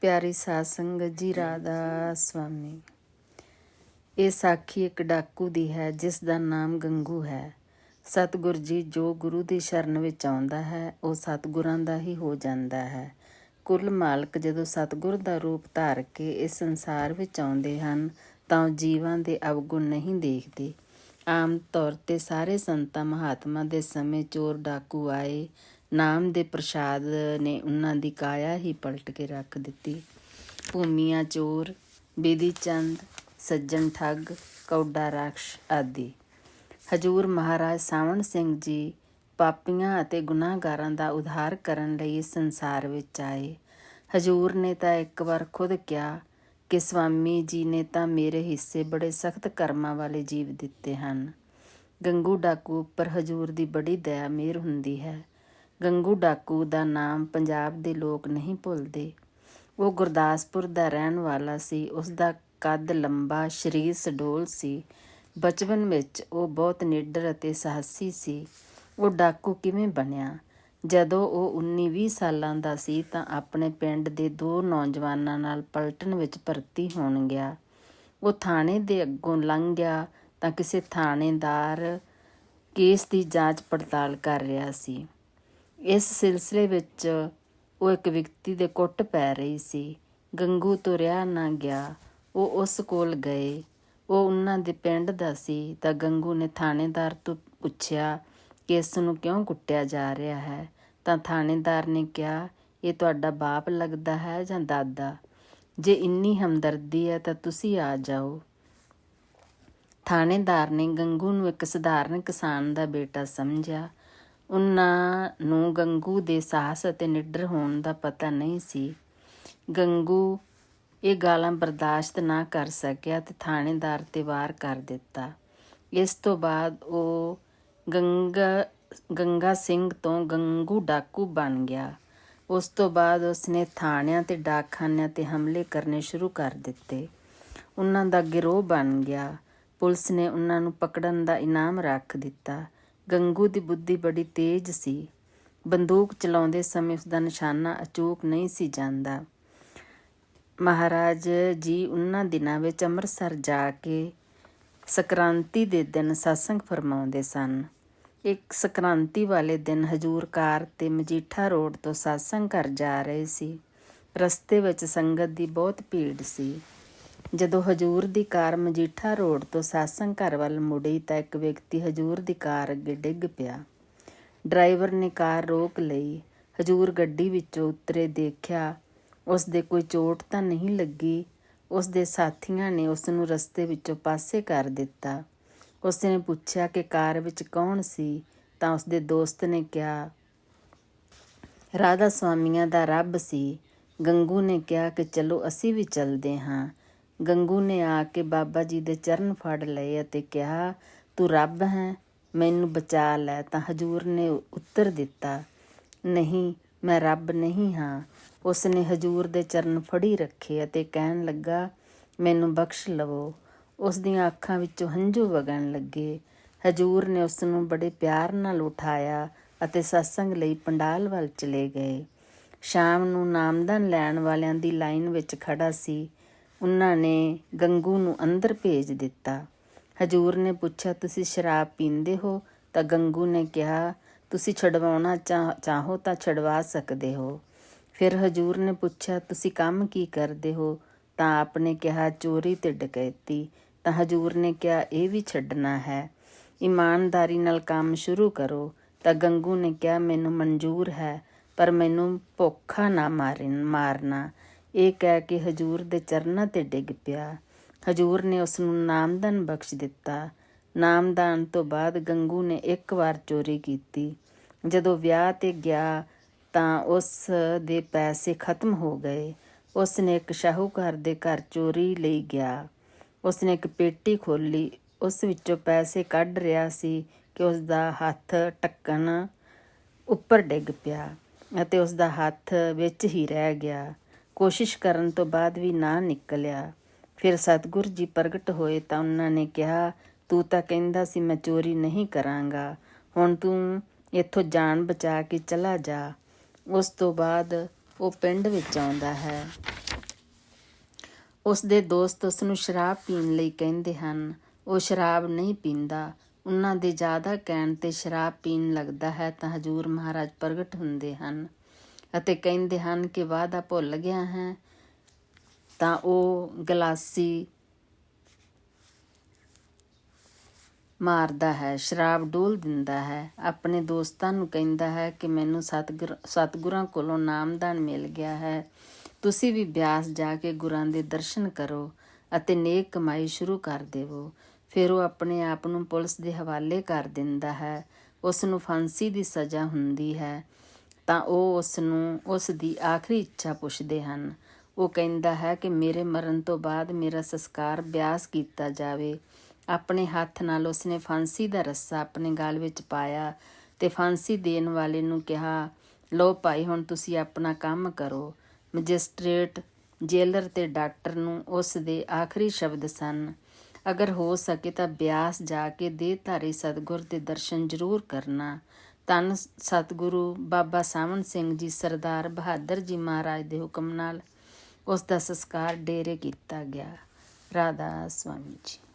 ਪਿਆਰੀ ਸਾਧ ਸੰਗਤ ਜੀ ਰਾਧਾ ਸੁਆਮੀ। ਇਹ ਸਾਖੀ ਇੱਕ ਡਾਕੂ ਦੀ ਹੈ ਜਿਸ ਦਾ ਨਾਮ ਗੰਗੂ ਹੈ। ਸਤਿਗੁਰ ਜੀ ਜੋ ਗੁਰੂ ਦੀ ਸ਼ਰਨ ਵਿੱਚ ਆਉਂਦਾ ਹੈ ਉਹ ਸਤਿਗੁਰਾਂ ਦਾ ਹੀ ਹੋ ਜਾਂਦਾ ਹੈ। ਕੁੱਲ ਮਾਲਕ ਜਦੋਂ ਸਤਿਗੁਰ ਦਾ ਰੂਪ ਧਾਰ ਕੇ ਇਸ ਸੰਸਾਰ ਵਿੱਚ ਆਉਂਦੇ ਹਨ ਤਾਂ ਜੀਵਾਂ ਦੇ ਅਵਗੁਣ ਨਹੀਂ ਦੇਖਦੇ। ਆਮ ਤੌਰ ਤੇ ਸਾਰੇ ਸੰਤਾਂ ਮਹਾਤਮਾ ਦੇ ਸਮੇਂ ਚੋਰ ਡਾਕੂ ਆਏ ਨਾਮ ਦੇ ਪ੍ਰਸ਼ਾਦ ਨੇ ਉਹਨਾਂ ਦੀ ਕਾਇਆ ਹੀ ਪਲਟ ਕੇ ਰੱਖ ਦਿੱਤੀ। ਭੂਮੀਆਂ ਚੋਰ, ਬੇਦੀ ਚੰਦ, ਸੱਜਣ ਠੱਗ, ਕੌਡਾ ਰਾਖਸ਼ ਆਦਿ। ਹਜੂਰ ਮਹਾਰਾਜ ਸਾਵਣ ਸਿੰਘ ਜੀ ਪਾਪੀਆਂ ਅਤੇ ਗੁਨਾਹਗਾਰਾਂ ਦਾ ਉਧਾਰ ਕਰਨ ਲਈ ਸੰਸਾਰ ਵਿੱਚ ਆਏ। ਹਜੂਰ ਨੇ ਤਾਂ ਇੱਕ ਵਾਰ ਖੁਦ ਕਿਹਾ ਕਿ ਸਵਾਮੀ ਜੀ ਨੇ ਤਾਂ ਮੇਰੇ ਹਿੱਸੇ ਬੜੇ ਸਖਤ ਕਰਮਾਂ ਵਾਲੇ ਜੀਵ ਦਿੱਤੇ ਹਨ। ਗੰਗੂ ਡਾਕੂ ਉੱਪਰ ਹਜੂਰ ਦੀ ਬੜੀ ਦਇਆ ਮਿਹਰ ਹੁੰਦੀ ਹੈ। ਗੰਗੂ ਡਾਕੂ ਦਾ ਨਾਮ ਪੰਜਾਬ ਦੇ ਲੋਕ ਨਹੀਂ ਭੁੱਲਦੇ। ਉਹ ਗੁਰਦਾਸਪੁਰ ਦਾ ਰਹਿਣ ਵਾਲਾ ਸੀ। ਉਸ ਦਾ ਕੱਦ ਲੰਬਾ, ਸਰੀਰ ਸਡੋਲ ਸੀ। ਬਚਪਨ ਵਿੱਚ ਉਹ ਬਹੁਤ ਨਿੱਡਰ ਅਤੇ ਸਾਹਸੀ ਸੀ। ਉਹ ਡਾਕੂ ਕਿਵੇਂ ਬਣਿਆ? ਜਦੋਂ ਉਹ 19-20 ਸਾਲਾਂ ਦਾ ਸੀ ਤਾਂ ਆਪਣੇ ਪਿੰਡ ਦੇ ਦੋ ਨੌਜਵਾਨਾਂ ਨਾਲ ਪਲਟਨ ਵਿੱਚ ਭਰਤੀ ਹੋਣ ਗਿਆ। ਉਹ ਥਾਣੇ ਦੇ ਅੱਗੋਂ ਲੰਘ ਗਿਆ ਤਾਂ ਕਿਸੇ ਥਾਣੇਦਾਰ ਕੇਸ ਦੀ ਜਾਂਚ ਪੜਤਾਲ ਕਰ ਰਿਹਾ ਸੀ। ਇਸ ਸਿਲਸਿਲੇ ਵਿੱਚ ਉਹ ਇੱਕ ਵਿਅਕਤੀ ਦੇ ਕੁੱਟ ਪੈ ਰਹੀ ਸੀ। ਗੰਗੂ ਤੋਂ ਰਿਹਾ ਨਾ ਗਿਆ। ਉਹ ਉਸ ਕੋਲ ਗਏ। ਉਹ ਉਹਨਾਂ ਦੇ ਪਿੰਡ ਦਾ ਸੀ ਤਾਂ ਗੰਗੂ ਨੇ ਥਾਣੇਦਾਰ ਤੋਂ ਪੁੱਛਿਆ ਕਿ ਇਸ ਨੂੰ ਕਿਉਂ ਕੁੱਟਿਆ ਜਾ ਰਿਹਾ ਹੈ? ਤਾਂ ਥਾਣੇਦਾਰ ਨੇ ਕਿਹਾ, ਇਹ ਤੁਹਾਡਾ ਬਾਪ ਲੱਗਦਾ ਹੈ ਜਾਂ ਦਾਦਾ? ਜੇ ਇੰਨੀ ਹਮਦਰਦੀ ਹੈ ਤਾਂ ਤੁਸੀਂ ਆ ਜਾਓ। ਥਾਣੇਦਾਰ ਨੇ ਗੰਗੂ ਨੂੰ ਇੱਕ ਸਧਾਰਨ ਕਿਸਾਨ ਦਾ ਬੇਟਾ ਸਮਝਿਆ। ਉਹਨਾਂ ਨੂੰ ਗੰਗੂ ਦੇ ਸਾਹਸ ਅਤੇ ਨਿੱਡਰ ਹੋਣ ਦਾ ਪਤਾ ਨਹੀਂ ਸੀ। ਗੰਗੂ ਇਹ ਗਾਲਾਂ ਬਰਦਾਸ਼ਤ ਨਾ ਕਰ ਸਕਿਆ ਤੇ ਥਾਣੇਦਾਰ ਤੇ ਵਾਰ ਕਰ ਦਿੱਤਾ। ਇਸ ਤੋਂ ਬਾਅਦ ਉਹ ਗੰਗਾ ਗੰਗਾ ਸਿੰਘ ਤੋਂ ਗੰਗੂ ਡਾਕੂ ਬਣ ਗਿਆ। ਉਸ ਤੋਂ ਬਾਅਦ ਉਸ ਨੇ ਥਾਣਿਆਂ ਤੇ ਡਾਕਖਾਨਿਆਂ ਤੇ ਹਮਲੇ ਕਰਨੇ ਸ਼ੁਰੂ ਕਰ ਦਿੱਤੇ। ਉਹਨਾਂ ਦਾ ਗਿਰੋਹ ਬਣ ਗਿਆ। ਪੁਲਿਸ ਨੇ ਉਹਨਾਂ ਨੂੰ ਪਕੜਨ ਦਾ ਇਨਾਮ ਰੱਖ ਦਿੱਤਾ। ਗੰਗੂ ਦੀ ਬੁੱਧੀ ਬੜੀ ਤੇਜ਼ ਸੀ। ਬੰਦੂਕ ਚਲਾਉਂਦੇ ਸਮੇਂ ਉਸ ਦਾ ਨਿਸ਼ਾਨਾ ਅਚੂਕ ਨਹੀਂ ਸੀ ਜਾਂਦਾ। ਮਹਾਰਾਜ ਜੀ ਉਹਨਾਂ ਦਿਨਾਂ ਵਿੱਚ ਅੰਮ੍ਰਿਤਸਰ ਜਾ ਕੇ ਸਕ੍ਰਾਂਤੀ ਦੇ ਦਿਨ satsang ਫਰਮਾਉਂਦੇ ਸਨ। ਇੱਕ ਸਕ੍ਰਾਂਤੀ ਵਾਲੇ ਦਿਨ ਹਜੂਰ ਕਾਰ ਤੇ ਮਜੀਠਾ ਰੋਡ ਤੋਂ satsang ਘਰ ਜਾ ਰਹੇ ਸੀ। ਰਸਤੇ ਵਿੱਚ ਸੰਗਤ ਦੀ ਬਹੁਤ ਭੀੜ ਸੀ। ਜਦੋਂ ਹਜੂਰ ਦੀ ਕਾਰ ਮਜੀਠਾ ਰੋਡ ਤੋਂ satsang ਘਰ ਵੱਲ ਮੁੜੀ ਤਾਂ ਇੱਕ ਵਿਅਕਤੀ ਹਜੂਰ ਦੀ ਕਾਰ ਅੱਗੇ ਡਿੱਗ ਪਿਆ। ਡਰਾਈਵਰ ਨੇ ਕਾਰ ਰੋਕ ਲਈ। ਹਜੂਰ ਗੱਡੀ ਵਿੱਚੋਂ ਉਤਰੇ ਦੇਖਿਆ ਉਸ ਦੇ ਕੋਈ ਚੋਟ ਤਾਂ ਨਹੀਂ ਲੱਗੀ। ਉਸ ਦੇ ਸਾਥੀਆਂ ਨੇ ਉਸ ਨੂੰ ਰਸਤੇ ਵਿੱਚੋਂ ਪਾਸੇ ਕਰ ਦਿੱਤਾ। ਉਸ ਨੇ ਪੁੱਛਿਆ ਕਿ ਕਾਰ ਵਿੱਚ ਕੌਣ ਸੀ? ਤਾਂ ਉਸ ਦੇ ਦੋਸਤ ਨੇ ਕਿਹਾ, ਰਾਧਾ ਸਵਾਮੀਆਂ ਦਾ ਰੱਬ ਸੀ। ਗੰਗੂ ਨੇ ਕਿਹਾ ਕਿ, ਚਲੋ ਅਸੀਂ ਵੀ ਚੱਲਦੇ ਹਾਂ। ਗੰਗੂ ਨੇ ਆ ਕੇ ਬਾਬਾ ਜੀ ਦੇ ਚਰਨ ਫੜ ਲਏ ਅਤੇ ਕਿਹਾ, ਤੂੰ ਰੱਬ ਹੈ, ਮੈਨੂੰ ਬਚਾ ਲੈ। ਤਾਂ ਹਜੂਰ ਨੇ ਉੱਤਰ ਦਿੱਤਾ, ਨਹੀਂ, ਮੈਂ ਰੱਬ ਨਹੀਂ ਹਾਂ। ਉਸ ਨੇ ਹਜੂਰ ਦੇ ਚਰਨ ਫੜੀ ਰੱਖੇ ਅਤੇ ਕਹਿਣ ਲੱਗਾ, ਮੈਨੂੰ ਬਖਸ਼ ਲਵੋ। ਉਸ ਦੀਆਂ ਅੱਖਾਂ ਵਿੱਚੋਂ ਹੰਝੂ ਵਗਣ ਲੱਗੇ। ਹਜੂਰ ਨੇ ਉਸ ਨੂੰ ਬੜੇ ਪਿਆਰ ਨਾਲ ਉਠਾਇਆ ਅਤੇ satsang ਲਈ ਪੰਡਾਲ ਵੱਲ ਚਲੇ ਗਏ। ਸ਼ਾਮ ਨੂੰ ਨਾਮਦਾਨ ਲੈਣ ਵਾਲਿਆਂ ਦੀ ਲਾਈਨ ਵਿੱਚ ਖੜਾ ਸੀ। ਉਹਨਾਂ ਨੇ ਗੰਗੂ ਨੂੰ ਅੰਦਰ ਭੇਜ ਦਿੱਤਾ। ਹਜੂਰ ਨੇ ਪੁੱਛਿਆ, ਤੁਸੀਂ ਸ਼ਰਾਬ ਪੀਂਦੇ ਹੋ? ਤਾਂ ਗੰਗੂ ਨੇ ਕਿਹਾ, ਤੁਸੀਂ ਛਡਵਾਉਣਾ ਚਾਹ- ਚਾਹੋ ਤਾਂ ਛਡਵਾ ਸਕਦੇ ਹੋ। ਫਿਰ ਹਜੂਰ ਨੇ ਪੁੱਛਿਆ, ਤੁਸੀਂ ਕੰਮ ਕੀ ਕਰਦੇ ਹੋ? ਤਾਂ ਆਪਨੇ ਕਿਹਾ, ਚੋਰੀ ਤੇ ਡਕੈਤੀ ਤਾਂ ਹਜੂਰ ਨੇ ਕਿਹਾ, ਇਹ ਵੀ ਛੱਡਣਾ ਹੈ। ਇਮਾਨਦਾਰੀ ਨਾਲ ਕੰਮ ਸ਼ੁਰੂ ਕਰੋ। ਤਾਂ ਗੰਗੂ ਨੇ ਕਿਹਾ, ਮੈਨੂੰ ਮਨਜ਼ੂਰ ਹੈ, ਪਰ ਮੈਨੂੰ ਭੁੱਖਾ ਨਾ ਮਾਰਨ, ਮਾਰਨਾ। ਇਹ ਕਹਿ ਕੇ ਹਜੂਰ ਦੇ ਚਰਨਾਂ ਤੇ ਡਿੱਗ ਪਿਆ। ਹਜੂਰ ਨੇ ਉਸ ਨੂੰ ਨਾਮਦਾਨ ਬਖਸ਼ ਦਿੱਤਾ। ਨਾਮਦਾਨ ਤੋਂ ਬਾਅਦ ਗੰਗੂ ਨੇ ਇੱਕ ਵਾਰ ਚੋਰੀ ਕੀਤੀ। ਜਦੋਂ ਵਿਆਹ ਤੇ ਗਿਆ ਤਾਂ ਉਸ ਦੇ ਪੈਸੇ ਖਤਮ ਹੋ ਗਏ। ਉਸ ਨੇ ਇੱਕ ਸ਼ਾਹੂਕਾਰ ਦੇ ਘਰ ਚੋਰੀ ਲਈ ਗਿਆ। ਉਸ ਨੇ ਇੱਕ ਪੇਟੀ ਖੋਲੀ ਉਸ ਵਿੱਚੋਂ ਪੈਸੇ ਕੱਢ ਰਿਹਾ ਸੀ ਕਿ ਉਸ ਦਾ ਹੱਥ ਟੱਕਣ ਉੱਪਰ ਡਿੱਗ ਪਿਆ ਅਤੇ ਉਸ ਦਾ ਹੱਥ ਵਿੱਚ ਹੀ ਰਹਿ ਗਿਆ। ਕੋਸ਼ਿਸ਼ ਕਰਨ ਤੋਂ ਬਾਅਦ ਵੀ ਨਾ ਨਿਕਲਿਆ। ਫਿਰ ਸਤਿਗੁਰ ਜੀ ਪ੍ਰਗਟ ਹੋਏ ਤਾਂ ਉਹਨਾਂ ਨੇ ਕਿਹਾ, ਤੂੰ ਤਾਂ ਕਹਿੰਦਾ ਸੀ ਮੈਂ ਚੋਰੀ ਨਹੀਂ ਕਰਾਂਗਾ। ਹੁਣ ਤੂੰ ਇੱਥੋਂ ਜਾਨ ਬਚਾ ਕੇ ਚਲਾ ਜਾ। ਉਸ ਤੋਂ ਬਾਅਦ ਉਹ ਪਿੰਡ ਵਿੱਚ ਆਉਂਦਾ ਹੈ। ਉਸ ਦੇ ਦੋਸਤ ਉਸ ਨੂੰ ਸ਼ਰਾਬ ਪੀਣ ਲਈ ਕਹਿੰਦੇ ਹਨ। ਉਹ ਸ਼ਰਾਬ ਨਹੀਂ ਪੀਂਦਾ। ਉਹਨਾਂ ਦੇ ਜ਼ਿਆਦਾ ਕਹਿਣ ਤੇ ਸ਼ਰਾਬ ਪੀਣ ਲੱਗਦਾ ਹੈ ਤਾਂ ਹਜੂਰ ਮਹਾਰਾਜ ਪ੍ਰਗਟ ਹੁੰਦੇ ਹਨ। ਅਤੇ ਕਹਿੰਦੇ ਹਨ ਕਿ ਵਾਅਦਾ ਭੁੱਲ ਗਿਆ ਹੈ, ਤਾਂ ਉਹ ਗਲਾਸੀ ਮਾਰਦਾ ਹੈ, ਸ਼ਰਾਬ ਡੋਲ ਦਿੰਦਾ ਹੈ। ਆਪਣੇ ਦੋਸਤਾਂ ਨੂੰ ਕਹਿੰਦਾ ਹੈ ਕਿ ਮੈਨੂੰ ਸਤਿਗੁਰ, ਸਤਿਗੁਰਾਂ ਕੋਲੋਂ ਨਾਮਦਾਨ ਮਿਲ ਗਿਆ ਹੈ। ਤੁਸੀਂ ਵੀ ਬਿਆਸ ਜਾ ਕੇ ਗੁਰਾਂ ਦੇ ਦਰਸ਼ਨ ਕਰੋ ਅਤੇ ਨੇਕ ਕਮਾਈ ਸ਼ੁਰੂ ਕਰ ਦੇਵੋ। ਫਿਰ ਉਹ ਆਪਣੇ ਆਪ ਨੂੰ ਪੁਲਿਸ ਦੇ ਹਵਾਲੇ ਕਰ ਦਿੰਦਾ ਹੈ। ਉਸ ਨੂੰ ਫਾਂਸੀ ਦੀ ਸਜ਼ਾ ਹੁੰਦੀ ਹੈ। ਤਾਂ ਉਹ ਉਸ ਨੂੰ ਉਸ ਦੀ ਆਖਰੀ ਇੱਛਾ ਪੁੱਛਦੇ ਹਨ। ਉਹ ਕਹਿੰਦਾ ਹੈ ਕਿ ਮੇਰੇ ਮਰਨ ਤੋਂ ਬਾਅਦ ਮੇਰਾ ਸੰਸਕਾਰ ਬਿਆਸ ਕੀਤਾ ਜਾਵੇ। ਆਪਣੇ ਹੱਥ ਨਾਲ ਉਸਨੇ ਫਾਂਸੀ ਦਾ ਰੱਸਾ ਆਪਣੇ ਗਲ ਵਿੱਚ ਪਾਇਆ ਤੇ ਫਾਂਸੀ ਦੇਣ ਵਾਲੇ ਨੂੰ ਕਿਹਾ ਲੋ ਭਾਈ, ਹੁਣ ਤੁਸੀਂ ਆਪਣਾ ਕੰਮ ਕਰੋ। ਮੈਜਿਸਟ੍ਰੇਟ, ਜੇਲਰ ਤੇ ਡਾਕਟਰ ਨੂੰ ਉਸ ਦੇ ਆਖਰੀ ਸ਼ਬਦ ਸਨ। ਅਗਰ ਹੋ ਸਕੇ ਤਾਂ ਬਿਆਸ ਜਾ ਕੇ ਦੇਹਧਾਰੀ ਸਤਗੁਰ ਦੇ ਦਰਸ਼ਨ ਜ਼ਰੂਰ ਕਰਨਾ। ਤਨ ਸਤਿਗੁਰੂ ਬਾਬਾ ਸਾਵਣ ਸਿੰਘ ਜੀ ਸਰਦਾਰ ਬਹਾਦਰ ਜੀ ਮਹਾਰਾਜ ਦੇ ਹੁਕਮ ਨਾਲ ਉਸ ਦਾ ਸੰਸਕਾਰ ਡੇਰੇ ਕੀਤਾ ਗਿਆ। ਰਾਧਾ ਸਵਾਮੀ ਜੀ।